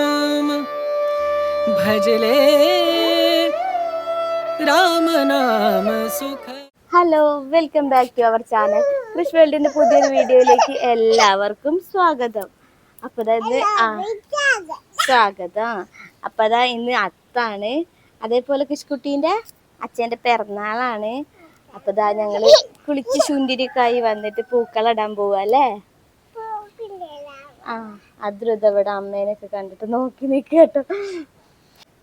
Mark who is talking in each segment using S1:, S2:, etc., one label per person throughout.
S1: രാമനാമ ഭജലേ രാമനാമ സുഖ
S2: hello welcome back to our channel Krish വേൾഡിന്റെ പുതിയൊരു വീഡിയോയിലേക്ക് എല്ലാവർക്കും സ്വാഗതം. അപ്പൊ ആ സ്വാഗതം. അപ്പൊ അതാ ഇന്ന് അത്താണ്. അതേപോലെ കൃഷ്കുട്ടീന്റെ അച്ഛന്റെ പിറന്നാളാണ്. അപ്പൊ ദാ ഞങ്ങൾ കുളിച്ച് ശുണ്ടിരിക്കായി വന്നിട്ട് പൂക്കളിടാൻ പോവാ അല്ലേ ആ അദ്രുത ഇവിടെ അമ്മേനൊക്കെ കണ്ടിട്ട് നോക്കി നിൽക്കട്ടോ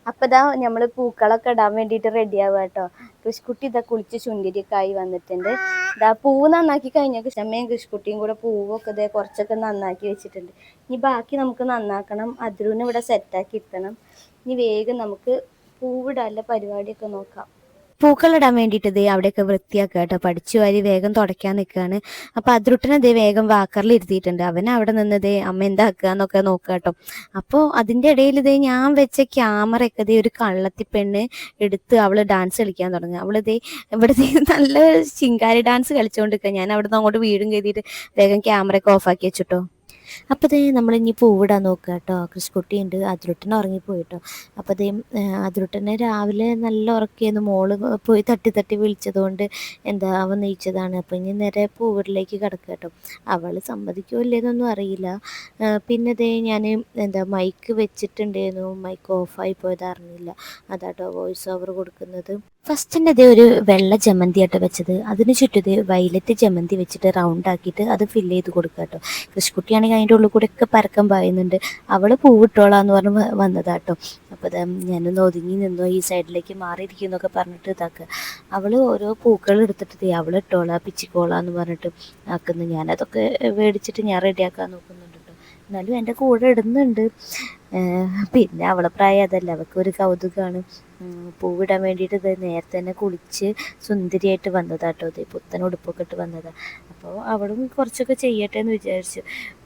S2: അപ്പൊ ഇതാ നമ്മൾ പൂക്കളൊക്കെ ഇടാൻ വേണ്ടിട്ട് റെഡി ആവുക കേട്ടോ കൃഷിക്കുട്ടി ഇതാ കുളിച്ച് ചുണ്ടിരിക്കായി വന്നിട്ടുണ്ട്. ഇതാ പൂവ് നന്നാക്കി കഴിഞ്ഞാൽ കൃഷ്ണമ്മയും കൃഷിക്കുട്ടിയും കൂടെ പൂവൊക്കെ ഇതേ കുറച്ചൊക്കെ നന്നാക്കി വെച്ചിട്ടുണ്ട്. ഇനി ബാക്കി നമുക്ക് നന്നാക്കണം. അതിരൂന് ഇവിടെ സെറ്റാക്കി ഇരുത്തണം. ഇനി വേഗം നമുക്ക് പൂവിടാനുള്ള പരിപാടിയൊക്കെ നോക്കാം. പൂക്കളിടാൻ വേണ്ടിയിട്ട് ദേ അവിടെയൊക്കെ വൃത്തിയാക്കുക കേട്ടോ. പഠിച്ചു വാരി വേഗം തുടയ്ക്കാൻ നിൽക്കുകയാണ്. അപ്പൊ അതിരുട്ടനെ ദേ വേഗം വാക്കറിൽ ഇരുത്തിയിട്ടുണ്ട്. അവൻ അവിടെ നിന്ന് ദേ അമ്മ എന്താക്കുക എന്നൊക്കെ നോക്കുക കേട്ടോ. അപ്പോൾ അതിന്റെ ഇടയിൽ ദേ ഞാൻ വെച്ച ക്യാമറ ഒക്കെ ദേ ഒരു കള്ളത്തി പെണ്ണ് എടുത്ത് അവൾ ഡാൻസ് കളിക്കാൻ തുടങ്ങി. അവൾ ദേ ഇവിടെ നല്ല ചിങ്കാരി ഡാൻസ് കളിച്ചുകൊണ്ടിരിക്കുക ഞാൻ അവിടെ നിന്ന് അങ്ങോട്ട് വീടും കരുതിയിട്ട് വേഗം ക്യാമറ ഒക്കെ ഓഫാക്കി വെച്ചിട്ടോ. അപ്പോൾ ദേ നമ്മൾ ഇനി പൂവിടാൻ നോക്കുക കേട്ടോ. കൃഷിക്കുട്ടിയുണ്ട്. അതിരുട്ടൻ ഉറങ്ങിപ്പോയി കേട്ടോ അപ്പോൾ ദേ അതിരുട്ടനെ രാവിലെ നല്ല ഉറക്കിയെന്ന് മോൾ പോയി തട്ടി തട്ടി വിളിച്ചതുകൊണ്ട് എന്താ അവൻ നയിച്ചതാണ് അപ്പോൾ ഇനി നേരെ പൂവിടിലേക്ക് കിടക്കുക കേട്ടോ. അവൾ സമ്മതിക്കോ ഇല്ലേന്നൊന്നും അറിയില്ല. പിന്നെ ദേ ഞാൻ എന്താ മൈക്ക് വെച്ചിട്ടുണ്ടായിരുന്നു. മൈക്ക് ഓഫായി പോയത് അറിഞ്ഞില്ല അതാട്ടോ വോയിസ് ഓവർ കൊടുക്കുന്നത്. ഫസ്റ്റിന്റെ ദേ ഒരു വെള്ള ജമന്തി ആട്ടോ വെച്ചത്. അതിന് ചുറ്റും വൈലറ്റ് ജമന്തി വെച്ചിട്ട് റൗണ്ട് ആക്കിയിട്ട് അത് ഫില്ല് ചെയ്ത് കൊടുക്കുക കേട്ടോ കൃഷിക്കുട്ടിയാണെങ്കിൽ അതിന്റെ ഉള്ളിൽ കൂടെ ഒക്കെ പരക്കം പായുന്നുണ്ട്. അവൾ പൂവിട്ടോളാന്ന് പറഞ്ഞ് വന്നതാട്ടോ അപ്പോൾ ഞാനൊന്ന് ഒതുങ്ങി നിന്നു ഈ സൈഡിലേക്ക് മാറിയിരിക്കും എന്നൊക്കെ പറഞ്ഞിട്ട് ഇതാക്കുക അവൾ ഓരോ പൂക്കൾ എടുത്തിട്ട് ദേ ഇട്ടോളാം പിച്ചിക്കോളാന്ന് പറഞ്ഞിട്ട് ആക്കുന്നു. ഞാനതൊക്കെ മേടിച്ചിട്ട് ഞാൻ റെഡിയാക്കാൻ നോക്കുന്നുണ്ട് കേട്ടോ എന്നാലും എന്റെ കൂടെ ഇടുന്നുണ്ട്. പിന്നെ അവളെ പ്രായം അതല്ല. അവൾക്ക് ഒരു കൗതുകമാണ് പൂവിടാൻ വേണ്ടിയിട്ട് ഇത് നേരത്തെ തന്നെ കുളിച്ച് സുന്ദരിയായിട്ട് വന്നതാട്ടോ ഇത് പുത്തൻ ഉടുപ്പൊക്കെ ഇട്ട് വന്നതാ. അപ്പോൾ അവളും കുറച്ചൊക്കെ ചെയ്യട്ടെ എന്ന് വിചാരിച്ചു.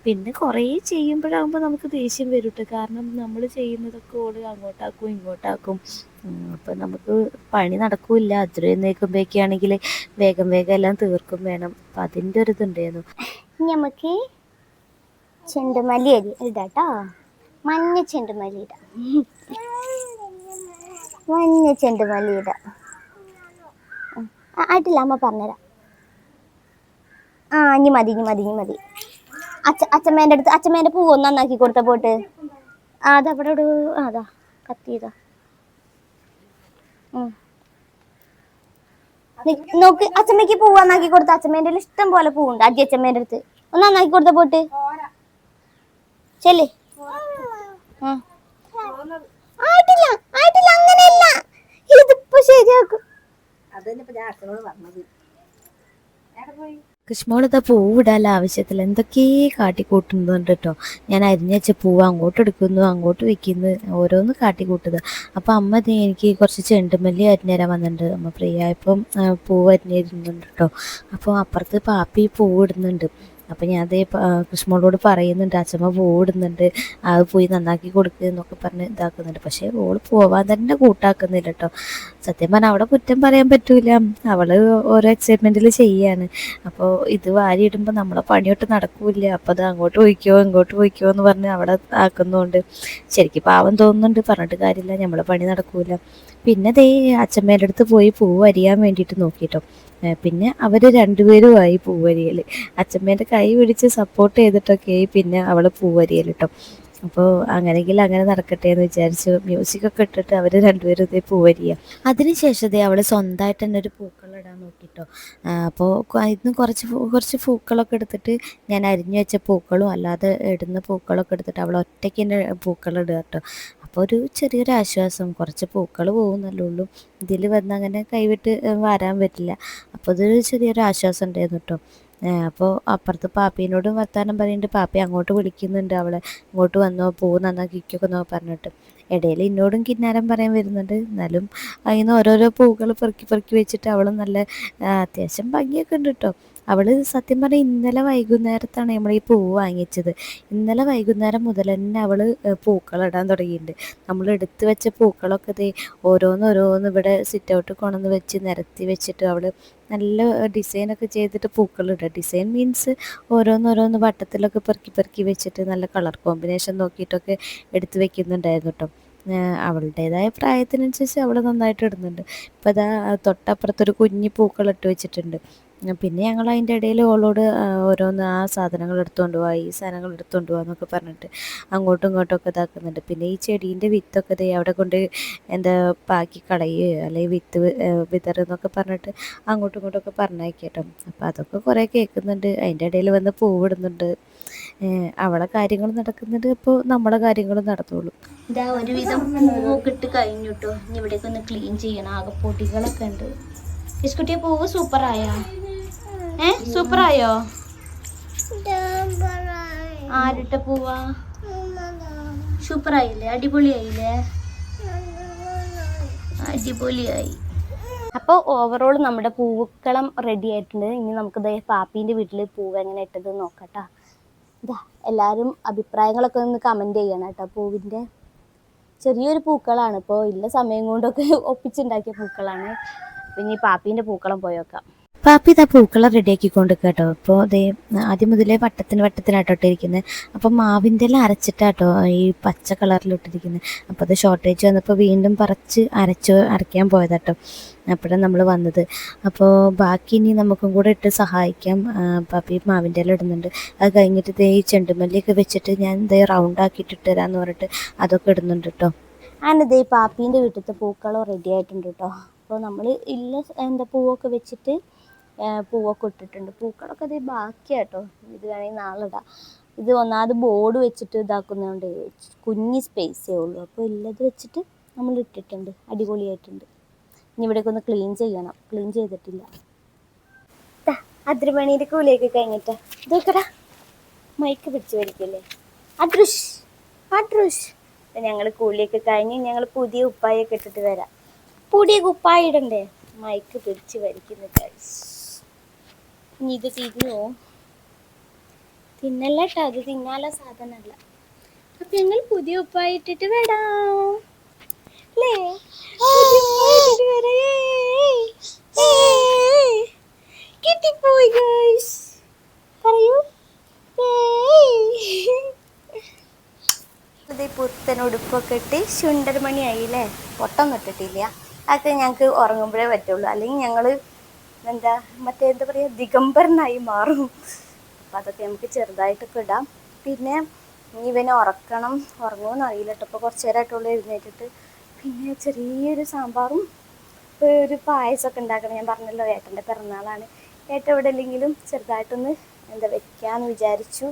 S2: പിന്നെ കുറേ ചെയ്യുമ്പോഴാകുമ്പോൾ നമുക്ക് ദേഷ്യം വരും കാരണം നമ്മൾ ചെയ്യുന്നതൊക്കെ ഓൾ അങ്ങോട്ടാക്കും ഇങ്ങോട്ടാക്കും. അപ്പം നമുക്ക് പണി നടക്കൂല്ല. അത്രയും നീക്കുമ്പോഴേക്കാണെങ്കിൽ വേഗം വേഗം എല്ലാം തീർക്കും വേണം. അപ്പം അതിന്റെ ഒരു ഇതുണ്ടായിരുന്നു. നമുക്ക് ചെണ്ടുമല്ലി ഇതാട്ടോ. മഞ്ഞ ചെണ്ടുമല്ലി ഇടാം മഞ്ഞ ചെണ്ടുമല്ലി ഇടാം. ആയിട്ടില്ല അമ്മ പറഞ്ഞുതരാം. ആ ഇനി മതി ഇനി മതി ഇനി മതി. അച്ഛ അച്ഛമ്മേന്റെ അടുത്ത് അച്ഛമ്മേന്റെ പൂവ് ഒന്ന് നന്നാക്കി കൊടുത്ത പോട്ട്. ആ അതവിടെ ഒരു ആ, അതാ കത്തിയതാ. നോക്ക് അച്ഛമ്മയ്ക്ക് പൂവ് നന്നാക്കി കൊടുത്ത അച്ഛമ്മേന്റെ ഇഷ്ടം പോലെ പൂവുണ്ട്. അജി അച്ഛമ്മേന്റെ അടുത്ത്. ഒന്ന് നന്നാക്കി കൊടുത്ത പോട്ട്. ചെല്ലേ. ആയിട്ടില്ല ആയിട്ടില്ല അങ്ങനെയല്ല. ഇതിപ്പോ ശരിയാക്കും. കൃഷ്മോളിതാ പൂവിടാല ആവശ്യത്തിൽ എന്തൊക്കെ കാട്ടിക്കൂട്ടുന്നുണ്ട് കേട്ടോ. ഞാൻ അരിഞ്ഞ വെച്ച പൂവ് അങ്ങോട്ട് എടുക്കുന്നു അങ്ങോട്ട് വെക്കുന്നു ഓരോന്ന് കാട്ടിക്കൂട്ടുക അപ്പോൾ അമ്മ ദേ എനിക്ക് കുറച്ച് ചെണ്ടുമല്ലി അരിഞ്ഞുതരാൻ വന്നിട്ടുണ്ട്. അമ്മ പ്രിയ ഇപ്പം പൂവ് അരിഞ്ഞിരുന്നുണ്ട് കേട്ടോ. അപ്പോൾ അപ്പുറത്ത് പാപ്പി പൂവ് ഇടുന്നുണ്ട്. അപ്പം ഞാൻ അതേ കൃഷ്മോളോട് പറയുന്നുണ്ട് അച്ഛമ്മ പോടുന്നുണ്ട് അത് പോയി നന്നാക്കി കൊടുക്കുക എന്നൊക്കെ പറഞ്ഞ് ഇതാക്കുന്നുണ്ട്. പക്ഷേ ഓൾ പോവാൻ തന്നെ കൂട്ടാക്കുന്നില്ല കേട്ടോ സത്യം പറഞ്ഞാൽ അവിടെ കുറ്റം പറയാൻ പറ്റൂല. അവൾ ഓരോ എക്സൈറ്റ്മെന്റിൽ ചെയ്യാണ്. അപ്പോൾ ഇത് വാരിയിടുമ്പോൾ നമ്മളെ പണിയൊട്ട് നടക്കൂല അപ്പോൾ അത് അങ്ങോട്ട് പോയിക്കോ ഇങ്ങോട്ട് പോയിക്കോ എന്ന് പറഞ്ഞ് അവിടെ ആക്കുന്നുണ്ട്. ശരിക്കും പാവം തോന്നുന്നുണ്ട്. പറഞ്ഞിട്ട് കാര്യമില്ല. നമ്മളെ പണി നടക്കൂല. പിന്നെ ദേ അച്ഛമ്മേന്റെ അടുത്ത് പോയി പൂവ് അരിയാൻ വേണ്ടിയിട്ട് നോക്കിട്ടോ. ഏ, പിന്നെ അവർ രണ്ടുപേരുമായി പൂവരിയൽ അച്ഛമ്മേന്റെ കൈ പിടിച്ച് സപ്പോർട്ട് ചെയ്തിട്ടൊക്കെ പിന്നെ അവൾ പൂവരിയൽ കേട്ടോ അപ്പോൾ അങ്ങനെയെങ്കിൽ അങ്ങനെ നടക്കട്ടെ എന്ന് വിചാരിച്ചു. മ്യൂസിക് ഒക്കെ ഇട്ടിട്ട് അവർ രണ്ടുപേരും ഇതേ പൂവരിയ. അതിനുശേഷം അവൾ സ്വന്തമായിട്ട് തന്നെ ഒരു പൂക്കളിടാൻ നോക്കിട്ടോ അപ്പോൾ ഇന്ന് കുറച്ച് കുറച്ച് പൂക്കളൊക്കെ എടുത്തിട്ട് ഞാൻ അരിഞ്ഞു വെച്ച പൂക്കളും അല്ലാതെ ഇടുന്ന പൂക്കളൊക്കെ എടുത്തിട്ട് അവൾ ഒറ്റയ്ക്ക് തന്നെ പൂക്കളിടുക കേട്ടോ അപ്പോൾ ഒരു ചെറിയൊരു ആശ്വാസം കുറച്ച് പൂക്കൾ പോകുന്നല്ലേ ഉള്ളൂ. ഇതിൽ വന്ന് അങ്ങനെ കൈവിട്ട് വരാൻ പറ്റില്ല. അപ്പോൾ അതൊരു ചെറിയൊരു ആശ്വാസം ഉണ്ടായിരുന്നു കേട്ടോ അപ്പോൾ അപ്പുറത്ത് പാപ്പീനോടും വർത്താനം പറയുന്നുണ്ട് പാപ്പി അങ്ങോട്ട് വിളിക്കുന്നുണ്ട് അവളെ. ഇങ്ങോട്ട് വന്നോ പൂ നന്നാക്കിക്കൊക്കെ എന്നോ പറഞ്ഞിട്ട്. ഇടയിൽ ഇന്നോടും കിന്നാരം പറയാൻ വരുന്നുണ്ട്. എന്നാലും അതിൽ നിന്ന് ഓരോരോ പൂക്കൾ പെറുക്കി പെറുക്കി വെച്ചിട്ട് അവളും നല്ല അത്യാവശ്യം ഭംഗിയൊക്കെ ഉണ്ട് കേട്ടോ
S3: അവൾ സത്യം പറഞ്ഞാൽ ഇന്നലെ വൈകുന്നേരത്താണ് നമ്മൾ ഈ പൂവ് വാങ്ങിച്ചത്. ഇന്നലെ വൈകുന്നേരം മുതൽ തന്നെ ഏഹ് പൂക്കളിടാൻ തുടങ്ങിയിട്ടുണ്ട്. നമ്മൾ എടുത്തു വെച്ച പൂക്കളൊക്കെ ദേ ഓരോന്നോരോന്ന് ഇവിടെ സിറ്റ് ഔട്ട് കൊണ്ടുവന്ന് വെച്ച് നിരത്തി വെച്ചിട്ട് അവൾ നല്ല ഡിസൈനൊക്കെ ചെയ്തിട്ട് പൂക്കളിടുക. ഡിസൈൻ മീൻസ് ഓരോന്നോരോന്ന് വട്ടത്തിലൊക്കെ പെറുക്കി പെറുക്കി വെച്ചിട്ട് നല്ല കളർ കോമ്പിനേഷൻ നോക്കിയിട്ടൊക്കെ എടുത്ത് വെക്കുന്നുണ്ടായിരുന്നു കേട്ടോ അവളുടേതായ പ്രായത്തിനനുസരിച്ച് അവൾ നന്നായിട്ട് ഇടുന്നുണ്ട്. ഇപ്പം അതാ തൊട്ടപ്പുറത്തൊരു കുഞ്ഞി പൂക്കളിട്ട് വെച്ചിട്ടുണ്ട്. പിന്നെ ഞങ്ങൾ അതിന്റെ ഇടയിൽ ഓളോട് ഓരോന്ന് ആ സാധനങ്ങൾ എടുത്തുകൊണ്ട് പോവാ ഈ സാധനങ്ങൾ എടുത്തുകൊണ്ട് പോവാ എന്നൊക്കെ പറഞ്ഞിട്ട് അങ്ങോട്ടും ഇങ്ങോട്ടും ഒക്കെ ഇതാക്കുന്നുണ്ട്. പിന്നെ ഈ ചെടീന്റെ വിത്തൊക്കെ ദേ അവിടെ കൊണ്ട് എന്താ പാക്കി കളയുകയോ അല്ലെങ്കിൽ വിത്ത് വിതറെന്നൊക്കെ പറഞ്ഞിട്ട് അങ്ങോട്ടും ഇങ്ങോട്ടും ഒക്കെ പറഞ്ഞയക്കട്ടോ. അപ്പോൾ അതൊക്കെ കുറേ കേൾക്കുന്നുണ്ട്. അതിന്റെ ഇടയിൽ വന്ന് പൂവിടുന്നുണ്ട്. അവളെ കാര്യങ്ങൾ നടക്കുന്നുണ്ട്. അപ്പോൾ നമ്മളെ കാര്യങ്ങളും നടന്നോളും.
S4: ഇതാ ഒരുവിധം പൂവൊക്കെ ഇട്ട് കഴിഞ്ഞു ഇനി ഇവിടേക്ക് ഒന്ന് ക്ലീൻ ചെയ്യണം. ആകെ പൊടികളൊക്കെ ഉണ്ട്. ബിസ്കുട്ടിയെ പൂവ് സൂപ്പറായോ ഏ? സൂപ്പറായോ? ആരിട്ട പൂവാ? സൂപ്പറായില്ലേ? അടിപൊളിയായില്ലേ? അടിപൊളിയായി.
S3: അപ്പോൾ ഓവറോൾ നമ്മുടെ പൂക്കളം റെഡി ആയിട്ടുണ്ട്. ഇനി നമുക്ക് ദേ പാപ്പീന്റെ വീട്ടിൽ പൂവ് എങ്ങനെ ഇട്ടത് നോക്കട്ടാ. ഇതാ എല്ലാവരും അഭിപ്രായങ്ങളൊക്കെ ഒന്ന് കമന്റ് ചെയ്യണം കേട്ടോ പൂവിന്റെ ചെറിയൊരു പൂക്കളാണ്. ഇപ്പോൾ ഇല്ല സമയം കൊണ്ടൊക്കെ ഒപ്പിച്ചുണ്ടാക്കിയ പൂക്കളാണ്. പിന്നെ ഇനി പാപ്പീന്റെ പൂക്കളം പോയേക്കാം പാപ്പി ഇതാ പൂക്കളം റെഡിയാക്കിക്കൊണ്ട് കേട്ടോ. അപ്പോൾ അതേ ആദ്യം മുതലേ വട്ടത്തിന് വട്ടത്തിനാട്ടോ ഇട്ടിരിക്കുന്നത് അപ്പം മാവിന്റെ എല്ലാം അരച്ചിട്ടാട്ടോ ഈ പച്ച കളറിൽ ഇട്ടിരിക്കുന്നത് അപ്പോൾ അത് ഷോർട്ടേജ് വന്നപ്പോൾ വീണ്ടും പറിച്ച് അരച്ച് അരയ്ക്കാൻ പോയതാട്ടോ. അപ്പോഴാണ് നമ്മൾ വന്നത്. അപ്പോൾ ബാക്കി ഇനി നമുക്കും കൂടെ ഇട്ട് സഹായിക്കാം. പാപ്പി മാവിന്റെ എല്ലാം ഇടുന്നുണ്ട്. അത് കഴിഞ്ഞിട്ട് ഇതേ ഈ ചെണ്ടുമല്ലിയൊക്കെ വെച്ചിട്ട് ഞാൻ ഇതേ റൗണ്ട് ആക്കിയിട്ട് ഇട്ട് തരാമെന്ന് പറഞ്ഞിട്ട് അതൊക്കെ ഇടുന്നുണ്ട് കേട്ടോ. ദേ പാപ്പീന്റെ വീട്ടിലത്തെ പൂക്കളോ റെഡി ആയിട്ടുണ്ട് കേട്ടോ. അപ്പോൾ നമ്മൾ ഇല്ല എന്താ പൂവൊക്കെ വെച്ചിട്ട് പൂവൊക്കെ ഇട്ടിട്ടുണ്ട്. പൂക്കളൊക്കെ ദേ ബാക്കിയാട്ടോ. ഇത് വേണമെങ്കിൽ നാളെ ഇടാം. ഇത് ഒന്നാമത് ബോർഡ് വെച്ചിട്ട് ഇതാക്കുന്നതുകൊണ്ട് കുഞ്ഞി സ്പേസേ ഉള്ളൂ. അപ്പോൾ ഉള്ളത് വെച്ചിട്ട് നമ്മൾ ഇട്ടിട്ടുണ്ട്. അടിപൊളിയായിട്ടുണ്ട്. ഇനി ഇവിടേക്ക് ഒന്ന് ക്ലീൻ ചെയ്യണം. ക്ലീൻ ചെയ്തിട്ടില്ല. അതിരുമണിയുടെ കൂലിയൊക്കെ കഴിഞ്ഞിട്ട് ഇതൊക്കെടാ. മൈക്ക് പിടിച്ചു വലിക്കല്ലേ? അദ്രുഷ് അദ്രുഷ്. ഞങ്ങൾ കൂലിയൊക്കെ കഴിഞ്ഞ് ഞങ്ങൾ പുതിയ ഉപ്പായൊക്കെ ഇട്ടിട്ട് വരാം. പുതിയ ഉപ്പായിടണ്ടേ മൈക്ക് പിടിച്ച് വലിക്കുന്നു guys. ഇനി ഇത് തിന്നോ തിന്നല്ല കേട്ടോ അത് തിന്നാല സാധനമല്ല. അപ്പൊ ഞങ്ങൾ പുതിയ ഉപ്പായിട്ടിട്ട് വരാം. അല്ലേ. കിട്ടിപ്പോയി ഗൈസ് പറയൂ. ഉടുപ്പൊക്കെ ഇട്ട് ആയില്ലേ പൊട്ടം തൊട്ടിട്ടില്ല. അതൊക്കെ ഞങ്ങൾക്ക് ഉറങ്ങുമ്പോഴേ പറ്റുള്ളൂ. അല്ലെങ്കിൽ ഞങ്ങൾ എന്താ മറ്റേ എന്താ പറയുക ദിഗംബരനായി മാറും. അപ്പം അതൊക്കെ നമുക്ക് ചെറുതായിട്ടൊക്കെ ഇടാം. പിന്നെ ഇവനെ ഉറക്കണം ഉറങ്ങുമെന്ന് അറിയില്ല കേട്ടോ. ഇപ്പോൾ കുറച്ച് നേരമായിട്ടുള്ളൂ എഴുന്നേറ്റിട്ട്. പിന്നെ ചെറിയൊരു സാമ്പാറും ഒരു പായസമൊക്കെ ഉണ്ടാക്കണം. ഞാൻ പറഞ്ഞല്ലോ ഏട്ടന്റെ പിറന്നാളാണ്. ഏട്ടൻ എവിടെ ഇല്ലെങ്കിലും ചെറുതായിട്ടൊന്ന് എന്താ വെക്കാമെന്ന് വിചാരിച്ചു.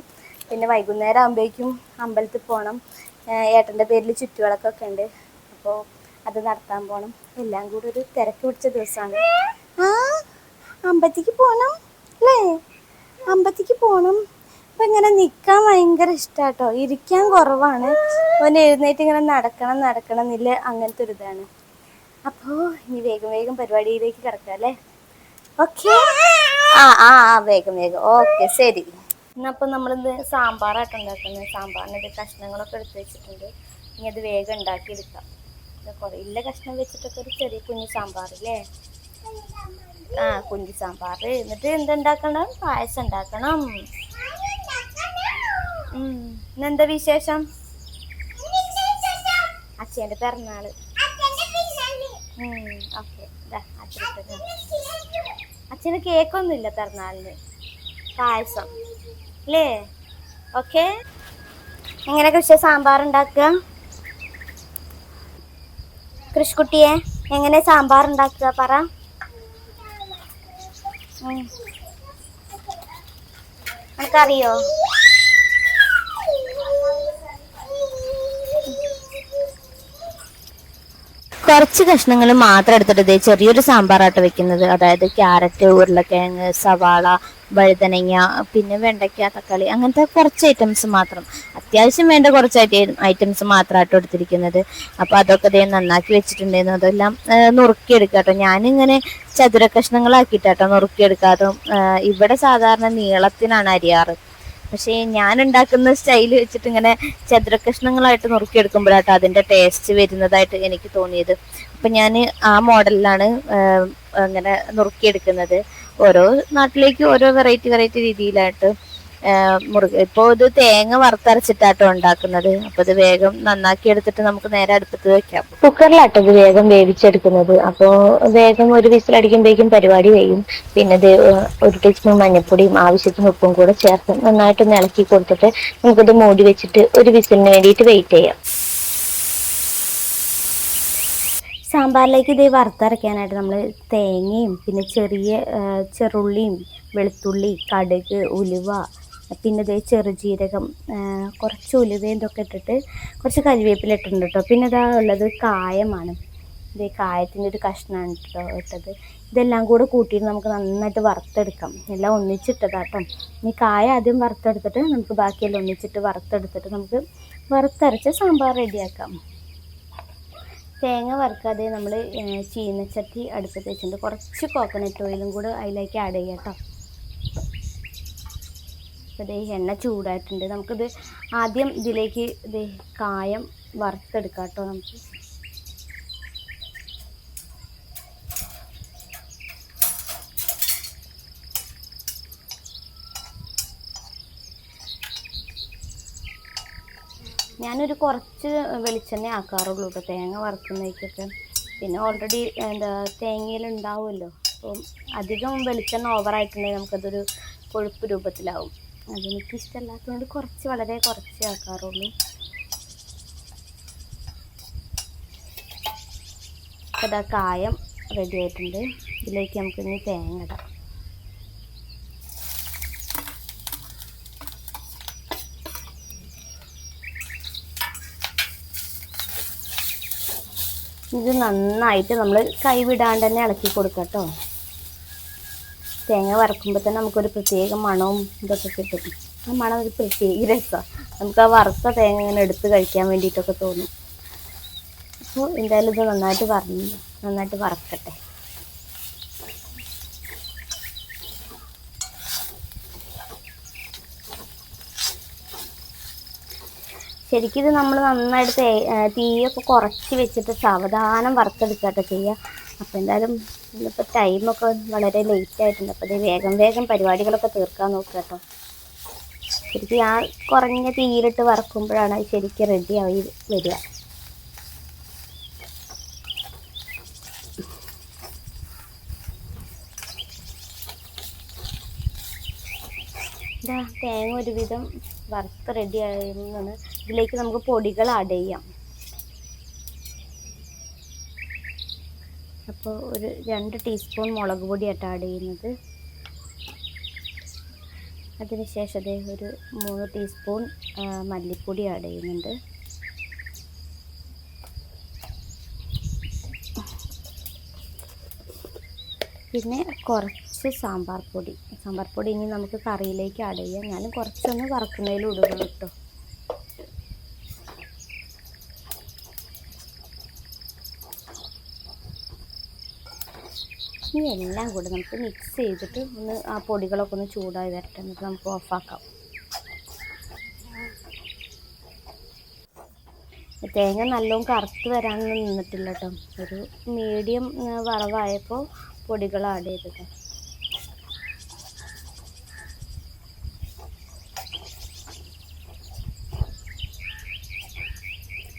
S3: പിന്നെ വൈകുന്നേരം ആകുമ്പോഴേക്കും അമ്പലത്തിൽ പോകണം. ഏട്ടന്റെ പേരിൽ ചുറ്റുവിളക്കൊക്കെ ഉണ്ട്. അപ്പോൾ അത് നടത്താൻ പോകണം. എല്ലാം കൂടി ഒരു തിരക്ക് പിടിച്ച ദിവസമാണ്. ആ അമ്പലത്തേക്ക് പോകണം അല്ലേ? അമ്പത്തിക്ക് പോകണം അപ്പം ഇങ്ങനെ നിൽക്കാൻ ഭയങ്കര ഇഷ്ടാട്ടോ. ഇരിക്കാൻ കുറവാണ്. അവൻ എഴുന്നേറ്റ് ഇങ്ങനെ നടക്കണം നടക്കണം എന്നില്ല അങ്ങനത്തെ ഒരു ഇതാണ്. അപ്പോൾ ഇനി വേഗം വേഗം പരിപാടിയിലേക്ക് കിടക്കാം അല്ലേ? ഓക്കെ ആ ആ ആ വേഗം വേഗം. ഓക്കെ ശരി. എന്നപ്പോൾ നമ്മളിന്ന് സാമ്പാറായിട്ട് ഉണ്ടാക്കുന്നത്. സാമ്പാറിന്റെ കഷ്ണങ്ങളൊക്കെ എടുത്ത് വെച്ചിട്ടുണ്ട്. ഇനി അത് വേഗം ഉണ്ടാക്കിയെടുക്കാം കുറേ ഇല്ല കഷ്ണം വെച്ചിട്ടൊക്കെ ഒരു ചെറിയ കുഞ്ഞു സാമ്പാർ അല്ലേ ആ കുഞ്ഞു സാമ്പാർ. എന്നിട്ട് എന്തുണ്ടാക്കണം? പായസം ഉണ്ടാക്കണം. ഇന്നെന്താ വിശേഷം? അച്ഛന്റെ പിറന്നാൾ. ഓക്കെ. അച്ഛന് കേക്കൊന്നുമില്ല പിറന്നാളിന്. പായസം. അല്ലേ? ഓക്കെ. എങ്ങനെ കൃഷി സാമ്പാർ ഉണ്ടാക്കുക? കൃഷിക്കുട്ടിയെ എങ്ങനെ സാമ്പാർ ഉണ്ടാക്കുക? പറ. ഉം. നിനക്കറിയോ
S2: കുറച്ച് കഷ്ണങ്ങൾ മാത്രം എടുത്തിട്ട് ചെറിയൊരു സാമ്പാറായിട്ട് വെക്കുന്നത് അതായത് ക്യാരറ്റ് ഉരുളക്കിഴങ്ങ് സവാള വഴുതനങ്ങ പിന്നെ വെണ്ടയ്ക്ക തക്കാളി അങ്ങനത്തെ കുറച്ച് ഐറ്റംസ് മാത്രം. അത്യാവശ്യം വേണ്ട കുറച്ച് ഐറ്റംസ് മാത്രമായിട്ട് എടുത്തിരിക്കുന്നത്. അപ്പോൾ അതൊക്കെ ദേ നന്നാക്കി വെച്ചിട്ടുണ്ടായിരുന്നു. അതെല്ലാം നുറുക്കിയെടുക്കുക കേട്ടോ ഞാനിങ്ങനെ ചതുര കഷ്ണങ്ങളാക്കിയിട്ടാട്ടോ നുറുക്കിയെടുക്കാതും ഇവിടെ സാധാരണ നീളത്തിനാണ് അരിയാറ്. പക്ഷേ ഞാൻ ഉണ്ടാക്കുന്ന സ്റ്റൈൽ വെച്ചിട്ട് ഇങ്ങനെ ചതുര കഷ്ണങ്ങളായിട്ട് നുറുക്കിയെടുക്കുമ്പോഴാട്ടോ അതിന്റെ ടേസ്റ്റ് വരുന്നതായിട്ട് എനിക്ക് തോന്നിയത്. അപ്പൊ ഞാൻ ആ മോഡലിലാണ് അങ്ങനെ നുറുക്കിയെടുക്കുന്നത്. ഓരോ നാട്ടിലേക്ക് ഓരോ വെറൈറ്റി വെറൈറ്റി രീതിയിലായിട്ട് മുറുക ഇപ്പോൾ ഇത് തേങ്ങ വറുത്തരച്ചിട്ടാട്ടോ ഉണ്ടാക്കുന്നത്. അപ്പൊ ഇത് വേഗം നന്നാക്കി എടുത്തിട്ട് നമുക്ക് നേരെ അടുപ്പത്ത് വെക്കാം. കുക്കറിലാട്ടോ ഇത് വേഗം വേവിച്ചെടുക്കുന്നത്. അപ്പോൾ വേഗം ഒരു വിസിലടിക്കുമ്പോഴേക്കും പരിപാടി കഴിയും. പിന്നെ ഇത് ഒരു ടീസ്പൂൺ മഞ്ഞൾപ്പൊടിയും ആവശ്യത്തിന് ഉപ്പും കൂടെ ചേർത്ത് നന്നായിട്ട് ഇളക്കി കൊടുത്തിട്ട് നമുക്കിത് മൂടി വെച്ചിട്ട് ഒരു വിസിലിന് വേണ്ടിയിട്ട് വെയിറ്റ് ചെയ്യാം.
S3: സാമ്പാറിലേക്ക് ഇത് വറുത്തരയ്ക്കാനായിട്ട് നമ്മൾ തേങ്ങയും പിന്നെ ചെറിയ ചെറുള്ളിയും വെളുത്തുള്ളി കടുക് ഉലുവ പിന്നെ ഇതേ ചെറുജീരകം കുറച്ച് ഉലുവയും ഇതൊക്കെ ഇട്ടിട്ട് കുറച്ച് കരിവേപ്പില ഇട്ടിട്ടുണ്ട് കേട്ടോ പിന്നെ ഇതാ ഉള്ളത് കായമാണ്. ഇത് കായത്തിന്റെ ഒരു കഷ്ണമാണ് കേട്ടോ ഇട്ടത്. ഇതെല്ലാം കൂടെ കൂട്ടിയിട്ട് നമുക്ക് നന്നായിട്ട് വറുത്തെടുക്കാം. എല്ലാം ഒന്നിച്ചിട്ടതാട്ടോ. ഇനി കായ ആദ്യം വറുത്തെടുത്തിട്ട് നമുക്ക് ബാക്കിയെല്ലാം ഒന്നിച്ചിട്ട് വറുത്തെടുത്തിട്ട് നമുക്ക് വറുത്തരച്ച് സാമ്പാർ റെഡിയാക്കാം. തേങ്ങ വറുക്കാതെ നമ്മൾ ചീനച്ചട്ടി അടുപ്പത്ത് വെച്ചിട്ടുണ്ട്. കുറച്ച് കോക്കനട്ട് ഓയിലും കൂടെ അതിലേക്ക് ആഡ് ചെയ്യാം കേട്ടോ അപ്പോൾ ദേ എണ്ണ ചൂടായിട്ടുണ്ട്. നമുക്കിത് ആദ്യം ഇതിലേക്ക് ഇത് കായം വറുത്തെടുക്കാം കേട്ടോ നമുക്ക്. ഞാനൊരു കുറച്ച് വെളിച്ചെണ്ണ ആക്കാറുള്ളൂ കേട്ടോ. തേങ്ങ വറുക്കുന്നതിക്കൊക്കെ. പിന്നെ ഓൾറെഡി എന്താ തേങ്ങയിൽ ഉണ്ടാവുമല്ലോ അപ്പം അധികം വെളിച്ചെണ്ണ ഓവറായിട്ടുണ്ടെങ്കിൽ നമുക്കതൊരു കൊഴുപ്പ് രൂപത്തിലാവും. അതെനിക്ക് ഇഷ്ടമല്ലാത്തതുകൊണ്ട് കുറച്ച് വളരെ കുറച്ച് ആക്കാറുള്ളൂ. അപ്പോൾ കായം റെഡി ആയിട്ടുണ്ട്. ഇതിലേക്ക് നമുക്കിനി തേങ്ങ ഇടാം. ഇത് നന്നായിട്ട് നമ്മൾ കൈവിടാണ്ട് തന്നെ ഇളക്കി കൊടുക്കാം കേട്ടോ. തേങ്ങ വറക്കുമ്പോൾ തന്നെ നമുക്കൊരു പ്രത്യേക മണവും ഇതൊക്കെ കിട്ടും. ആ മണം ഒരു പ്രത്യേക രസമാണ് നമുക്ക് ആ വറുത്ത തേങ്ങ ഇങ്ങനെ എടുത്ത് കഴിക്കാൻ വേണ്ടിയിട്ടൊക്കെ തോന്നും. അപ്പോൾ എന്തായാലും ഇത് നന്നായിട്ട് വറന്നു നന്നായിട്ട് വറക്കട്ടെ. ശരിക്കും ഇത് നമ്മൾ നന്നായിട്ട് തീയൊക്കെ കുറച്ച് വെച്ചിട്ട് സാവധാനം വറുത്തെടുക്കുകയൊക്കെ ചെയ്യുക അപ്പോൾ എന്തായാലും ഇന്നിപ്പോൾ ടൈമൊക്കെ വളരെ ലേറ്റ് ആയിട്ടുണ്ട്. അപ്പോൾ ഇത് വേഗം വേഗം പരിപാടികളൊക്കെ തീർക്കാൻ നോക്കുക കേട്ടോ. ശരിക്കും ആ കുറഞ്ഞ തീയിലിട്ട് വറക്കുമ്പോഴാണ് ശരിക്കും റെഡിയായി വരിക. തേങ്ങ ഒരുവിധം വറുത്ത് റെഡി ആയിരുന്നാണ് ഇതിലേക്ക് നമുക്ക് പൊടികൾ ആഡ് ചെയ്യാം. അപ്പോൾ ഒരു രണ്ട് ടീസ്പൂൺ മുളക് പൊടിയായിട്ട് ആഡ് ചെയ്യുന്നത്. അതിനുശേഷം അതേ ഒരു മൂന്ന് ടീസ്പൂൺ മല്ലിപ്പൊടി ആഡ് ചെയ്യുന്നുണ്ട്. പിന്നെ കുറച്ച് സാമ്പാർ പൊടി. സാമ്പാർ പൊടി ഇനി നമുക്ക് കറിയിലേക്ക് ആഡ് ചെയ്യാം. ഞാനും കുറച്ചൊന്ന് വറക്കുന്നതിൽ ഇടുക കേട്ടോ. ഇനി എല്ലാം കൂടെ നമുക്ക് മിക്സ് ചെയ്തിട്ട് ഒന്ന് ആ പൊടികളൊക്കെ ഒന്ന് ചൂടായി വരട്ടെ. എന്നിട്ട് നമുക്ക് ഓഫാക്കാം തേങ്ങ നല്ലോണം കറുത്ത് വരാനൊന്നും നിന്നിട്ടില്ല കേട്ടോ ഒരു മീഡിയം വറവായപ്പോൾ പൊടികൾ ആഡ് ചെയ്തത്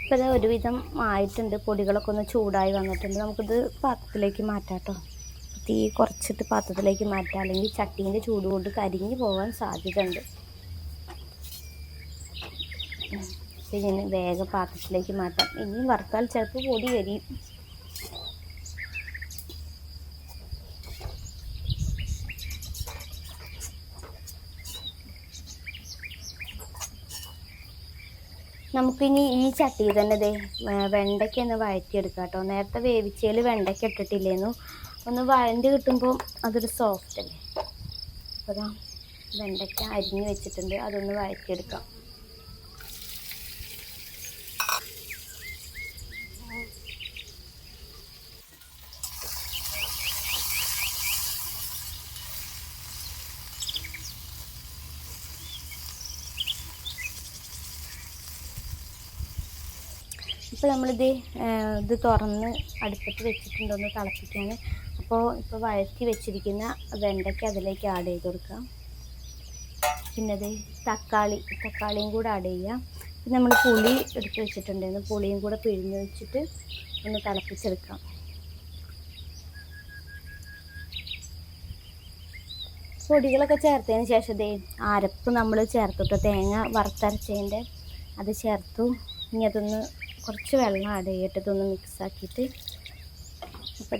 S3: ഇപ്പോൾ ഒരുവിധം ആയിട്ടുണ്ട്. പൊടികളൊക്കെ ഒന്ന് ചൂടായി വന്നിട്ടുണ്ട്. നമുക്കിത് പാത്രത്തിലേക്ക് മാറ്റാം കേട്ടോ തീ കുറച്ചിട്ട് പാത്രത്തിലേക്ക് മാറ്റാം. അല്ലെങ്കിൽ ചട്ടീന്റെ ചൂട് കൊണ്ട് കരിഞ്ഞു പോകാൻ സാധ്യതയുണ്ട്. ഞാൻ വേഗം പാത്രത്തിലേക്ക് മാറ്റാം. ഇനിയും വറുത്താൽ ചിലപ്പോൾ പൊടി വരും. നമുക്കിനി ഈ ചട്ടിയിൽ തന്നെ ദേ വെണ്ടയ്ക്ക ഒന്ന് വഴറ്റിയെടുക്കാം കേട്ടോ. നേരത്തെ വേവിച്ചതിൽ വെണ്ടയ്ക്ക ഇട്ടിട്ടില്ലേന്നു. ഒന്ന് വഴണ്ടി കിട്ടുമ്പോൾ അതൊരു സോഫ്റ്റ് അല്ലേ? അപ്പോൾ വെണ്ടയ്ക്ക അരിഞ്ഞ് വെച്ചിട്ടുണ്ട് അതൊന്ന് വഴറ്റിയെടുക്കാം. ഇപ്പോൾ നമ്മളിത് ഇത് തുറന്ന് അടുപ്പത്ത് വെച്ചിട്ടുണ്ടോ ഒന്ന് തിളപ്പിക്കാൻ അപ്പോൾ ഇപ്പോൾ വഴറ്റി വെച്ചിരിക്കുന്ന വെണ്ടയ്ക്ക അതിലേക്ക് ആഡ് ചെയ്ത് കൊടുക്കാം പിന്നെ അത് തക്കാളി തക്കാളിയും കൂടെ ആഡ് ചെയ്യാം പിന്നെ നമ്മൾ പുളി എടുത്ത് വെച്ചിട്ടുണ്ടായിരുന്നു. പുളിയും കൂടെ പിഴിഞ്ഞ് വെച്ചിട്ട് ഒന്ന് തിളപ്പിച്ചെടുക്കാം. പൊടികളൊക്കെ ചേർത്തതിന് ശേഷം ദേ അരപ്പ് നമ്മൾ ചേർത്തിട്ട് തേങ്ങ വറുത്തരച്ചതിന്റെ അത് ചേർത്തു. ഇനി അതൊന്ന് കുറച്ച് വെള്ളം ആഡ് ചെയ്തിട്ട് ഇതൊന്ന് മിക്സ് ആക്കിയിട്ട് അപ്പോൾ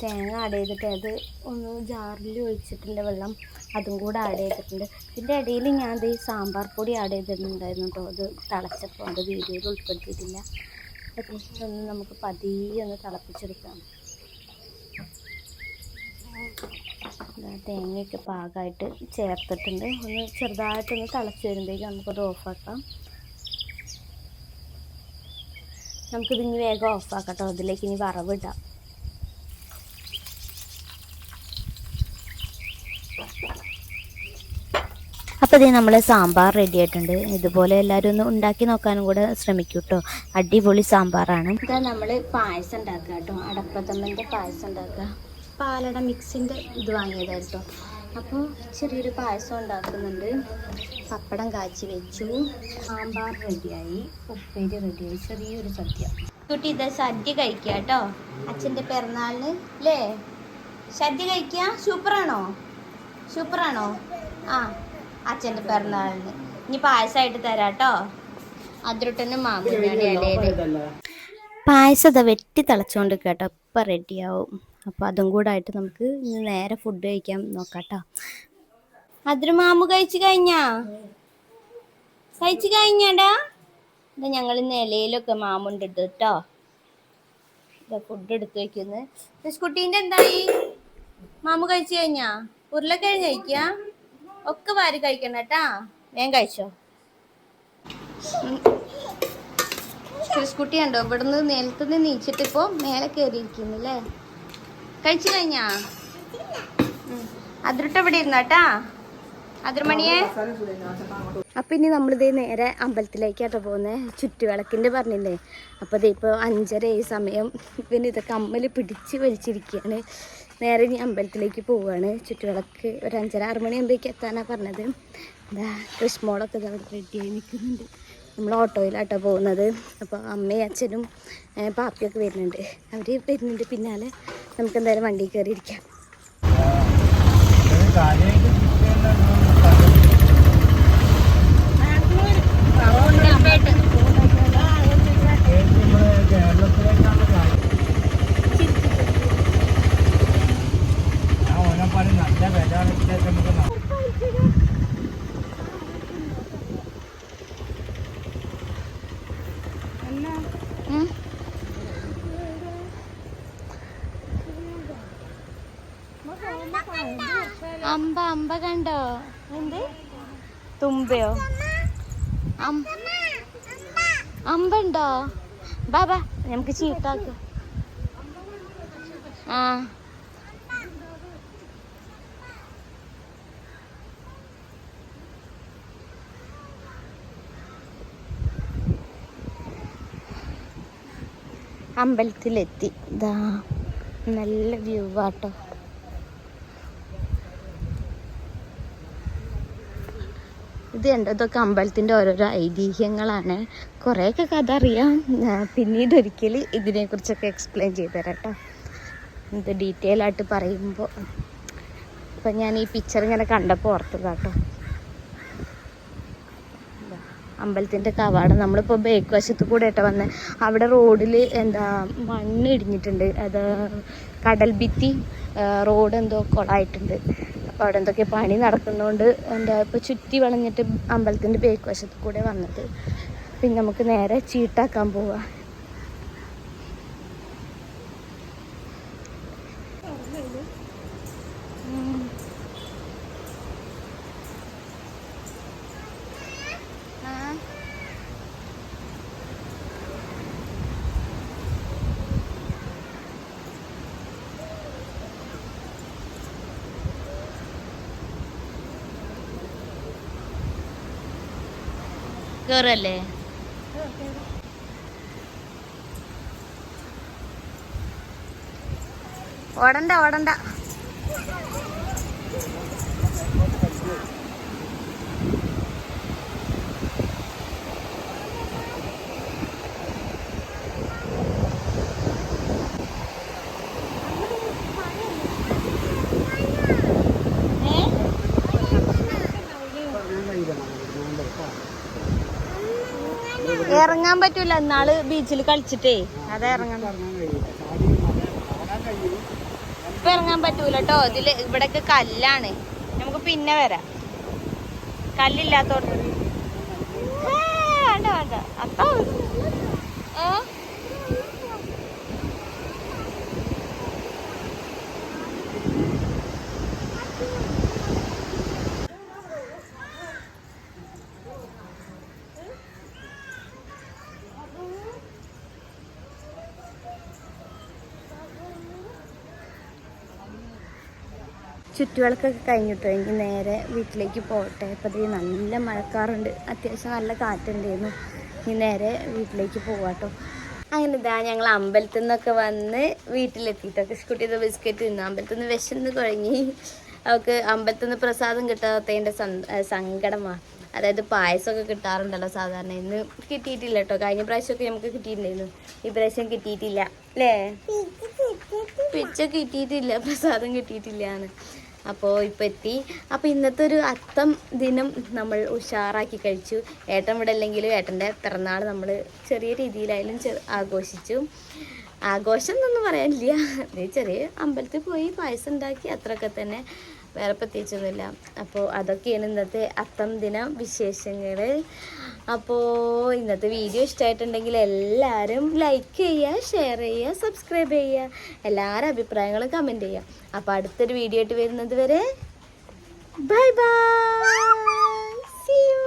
S3: തേങ്ങ ആഡ് ചെയ്തിട്ട് അത് ഒന്ന് ജാറിൽ ഒഴിച്ചിട്ടുണ്ട് വെള്ളം അതും കൂടെ ആഡ് ചെയ്തിട്ടുണ്ട്. ഇതിന്റെ ഇടയിൽ ഞാൻ ദേ സാമ്പാർ പൊടി ആഡ് ചെയ്തിട്ടുണ്ടായിരുന്നു കേട്ടോ അത് തിളച്ചപ്പോൾ അത് വീഡിയോയിൽ ഉൾപ്പെടുത്തിയിട്ടില്ല. ഒന്ന് നമുക്ക് പതിയെ ഒന്ന് തിളപ്പിച്ചെടുക്കാം. തേങ്ങയൊക്കെ പാകമായിട്ട് ചേർത്തിട്ടുണ്ട്. ഒന്ന് ചെറുതായിട്ടൊന്ന് തിളച്ച് വരുമ്പോഴേക്കും നമുക്കത് ഓഫാക്കാം. നമുക്കിത് ഇനി വേഗം ഓഫാക്കാം കേട്ടോ അതിലേക്ക് ഇനി വറവിടാം അപ്പോൾ ഇത് നമ്മൾ സാമ്പാർ റെഡി ആയിട്ടുണ്ട്. ഇതുപോലെ എല്ലാവരും ഒന്ന് ഉണ്ടാക്കി നോക്കാനും കൂടെ ശ്രമിക്കൂ കേട്ടോ അടിപൊളി സാമ്പാറാണ്. ഇതാ നമ്മൾ പായസം ഉണ്ടാക്കുക കേട്ടോ അടപ്രഥമന്റെ പായസം ഉണ്ടാക്കുക. പാലട മിക്സിന്റെ ഇത് വാങ്ങിയതായിരുന്നു. അപ്പോൾ ചെറിയൊരു പായസം ഉണ്ടാക്കുന്നുണ്ട്. പപ്പടം കാച്ചി വെച്ചു. സാമ്പാർ റെഡിയായി ഉപ്പേരി റെഡിയായി ചെറിയൊരു സദ്യ. കുട്ടി ഇത് സദ്യ കഴിക്കുക കേട്ടോ അച്ഛന്റെ പിറന്നാളിന് അല്ലേ സദ്യ കഴിക്കുക? സൂപ്പറാണോ? സൂപ്പറാണോ? ആ. അച്ഛന്റെ പിറന്നാളിന്. ഇനി പായസമായിട്ട് തരാം കേട്ടോ അതിരൊട്ടനും ഇലയിൽ പായസം അതാ വെട്ടി തിളച്ചുകൊണ്ട് കേട്ടോ. ഇപ്പം റെഡിയാവും അപ്പോൾ അതും കൂടെ ആയിട്ട് നമുക്ക് ഇനി നേരെ ഫുഡ് കഴിക്കാൻ നോക്കാട്ടോ കേട്ടോ. അതിര് മാമു കഴിച്ചു കഴിഞ്ഞാ? കഴിച്ചു കഴിഞ്ഞാടാ? ഇതാ ഞങ്ങൾ നിലയിലൊക്കെ മാമുണ്ട് എടുത്തു കേട്ടോ. ഇതാ ഫുഡ് എടുത്ത് വെക്കുന്നത് കുട്ടീന്റെ എന്തായി? മാമു കഴിച്ചു കഴിഞ്ഞാ? ഉരുളക്കിഴങ്ങ് കഴിക്കുക ഒക്കെ വാരി കഴിക്കണം കേട്ടാ. വേഗം കഴിച്ചോ? ക്രിസ്കുട്ടി ഉണ്ടോ ഇവിടുന്ന് നേരത്തെ നീച്ചിട്ട് ഇപ്പോൾ മേലെ കയറിയിരിക്കുന്നു അല്ലേ? കഴിച്ചു കഴിഞ്ഞാ? അതിരിട്ട് എവിടെ ഇരുന്നാട്ടാ അതിർമണിയെ അപ്പൊ ഇനി നമ്മളിത് നേരെ അമ്പലത്തിലേക്കാട്ടോ പോകുന്നത് ചുറ്റുവിളക്കിന്റെ പറഞ്ഞില്ലേ? അപ്പോൾ ഇത് ഇപ്പോൾ അഞ്ചര ഈ സമയം. പിന്നെ ഇതൊക്കെ അമ്മൽ പിടിച്ച് വലിച്ചിരിക്കുകയാണ്. നേരെ ഇനി അമ്പലത്തിലേക്ക് പോവുകയാണ് ചുറ്റുവിളക്ക് ഒരു അഞ്ചര ആറ് മണിയാകുമ്പോഴേക്ക് എത്താനാണ് പറഞ്ഞത്. എന്താ കൃഷ്മോളൊക്കെ ഇത് അവിടെ റെഡിയായി നിൽക്കുന്നുണ്ട്. നമ്മൾ ഓട്ടോയിലാട്ടോ പോകുന്നത്. അപ്പോൾ അമ്മയും അച്ഛനും പാപ്പിയൊക്കെ വരുന്നുണ്ട്. അവർ വരുന്നുണ്ട് പിന്നാലെ. നമുക്ക് എന്തായാലും വണ്ടി കയറി ഇരിക്കാം
S5: നല്ല വില നമുക്ക്
S3: ഉം. അമ്പ അമ്പ കണ്ടോ? എന്ത്? തുമ്പയോ? അമ്പ ഉണ്ടോ ബാബാ നമുക്ക് ചീട്ടാക്ക ആ. അമ്പലത്തിലെത്തി. ഇതാ നല്ല വ്യൂ ആട്ടോ ഇത് കണ്ടോ? ഇതൊക്കെ അമ്പലത്തിന്റെ ഓരോരോ ഐതിഹ്യങ്ങളാണ്. കുറേയൊക്കെ കഥ അറിയാം. പിന്നീട് ഒരിക്കൽ ഇതിനെക്കുറിച്ചൊക്കെ എക്സ്പ്ലെയിൻ ചെയ്തു തരാം കേട്ടോ ഇത് ഡീറ്റെയിൽ ആയിട്ട് പറയുമ്പോൾ അപ്പം ഞാൻ ഈ പിക്ചർ ഇങ്ങനെ കണ്ടപ്പോൾ ഓർത്തതാട്ടോ അമ്പലത്തിന്റെ കവാടം നമ്മളിപ്പോൾ ബേക്ക് വശത്ത് കൂടെ ആയിട്ട് വന്ന്. അവിടെ റോഡിൽ എന്താ മണ്ണ് ഇടിഞ്ഞിട്ടുണ്ട്. അത് കടൽ ഭിത്തി റോഡ് എന്തോ കുളമായിട്ടുണ്ട് അപ്പോൾ അവിടെ എന്തൊക്കെ പണി നടക്കുന്നതുകൊണ്ട് എന്താ ഇപ്പോൾ ചുറ്റി വളഞ്ഞിട്ട് അമ്പലത്തിന്റെ ബേക്ക് വശത്ത് കൂടെ വന്നത്. പിന്നെ നമുക്ക് നേരെ ചീട്ടാക്കാൻ പോവാം. കേറല്ലേ ഓടണ്ട ഓടണ്ട. ഇറങ്ങാൻ പറ്റൂല. എന്നാൾ ബീച്ചിൽ കളിച്ചിട്ടേ. അത് ഇറങ്ങാൻ ഇപ്പൊ ഇറങ്ങാൻ പറ്റൂല കേട്ടോ ഇതിൽ ഇവിടൊക്കെ കല്ലാണ്. നമുക്ക് പിന്നെ വരാം. കല്ലില്ലാത്തോണ്ട്. വേണ്ട വേണ്ട. അത്ര ഏ ചുറ്റുവിളക്കൊക്കെ കഴിഞ്ഞിട്ടോ? എനിക്ക് നേരെ വീട്ടിലേക്ക് പോകട്ടെ. ഇപ്പം ഇത് നല്ല മഴക്കാറുണ്ട്. അത്യാവശ്യം നല്ല കാറ്റുണ്ടായിരുന്നു. ഇനി നേരെ വീട്ടിലേക്ക് പോവാട്ടോ. അങ്ങനെ ഇതാ ഞങ്ങൾ അമ്പലത്തിൽ നിന്നൊക്കെ വന്ന് വീട്ടിലെത്തിയിട്ടോ കൃഷിക്കുട്ടിയുടെ ബിസ്ക്കറ്റ് തിന്നു. അമ്പലത്തിൽ നിന്ന് വിശന്ന് കുഴങ്ങി. അവൾക്ക് അമ്പലത്തിൽ നിന്ന് പ്രസാദം കിട്ടാത്തതിന്റെ സങ്കടമാണ് അതായത് പായസമൊക്കെ കിട്ടാറുണ്ടല്ലോ സാധാരണ. ഇന്ന് കിട്ടിയിട്ടില്ല കേട്ടോ കഴിഞ്ഞ പ്രാവശ്യമൊക്കെ നമുക്ക് കിട്ടിയിട്ടുണ്ടായിരുന്നു. ഈ പ്രാവശ്യം കിട്ടിയിട്ടില്ല. അല്ലേ? പിച്ച കിട്ടിയിട്ടില്ല. പ്രസാദം കിട്ടിയിട്ടില്ലാന്ന് അപ്പോൾ ഇപ്പം എത്തി. അപ്പോൾ ഇന്നത്തെ ഒരു അത്തം ദിനം നമ്മൾ ഉഷാറാക്കി കഴിച്ചു. ഏട്ടൻ ഇവിടെ അല്ലെങ്കിലും ഏട്ടന്റെ പിറന്നാൾ നമ്മൾ ചെറിയ രീതിയിലായാലും ആഘോഷിച്ചു. ആഘോഷം എന്നൊന്നും പറയാനില്ല. ചെറിയ അമ്പലത്തിൽ പോയി പായസം ഉണ്ടാക്കി അത്രയൊക്കെ തന്നെ. വേറെ പ്രത്യേകിച്ചൊന്നുമില്ല. അപ്പോൾ അതൊക്കെയാണ് ഇന്നത്തെ അത്തം ദിന വിശേഷങ്ങൾ അപ്പോൾ ഇന്നത്തെ വീഡിയോ ഇഷ്ടമായിട്ടുണ്ടെങ്കിൽ എല്ലാവരും ലൈക്ക് ചെയ്യുക ഷെയർ ചെയ്യുക സബ്സ്ക്രൈബ് ചെയ്യുക എല്ലാവരും അഭിപ്രായങ്ങളും കമന്റ് ചെയ്യുക. അപ്പോൾ അടുത്തൊരു വീഡിയോ ആയിട്ട് വരുന്നത് വരെ ബൈ ബൈ സി യു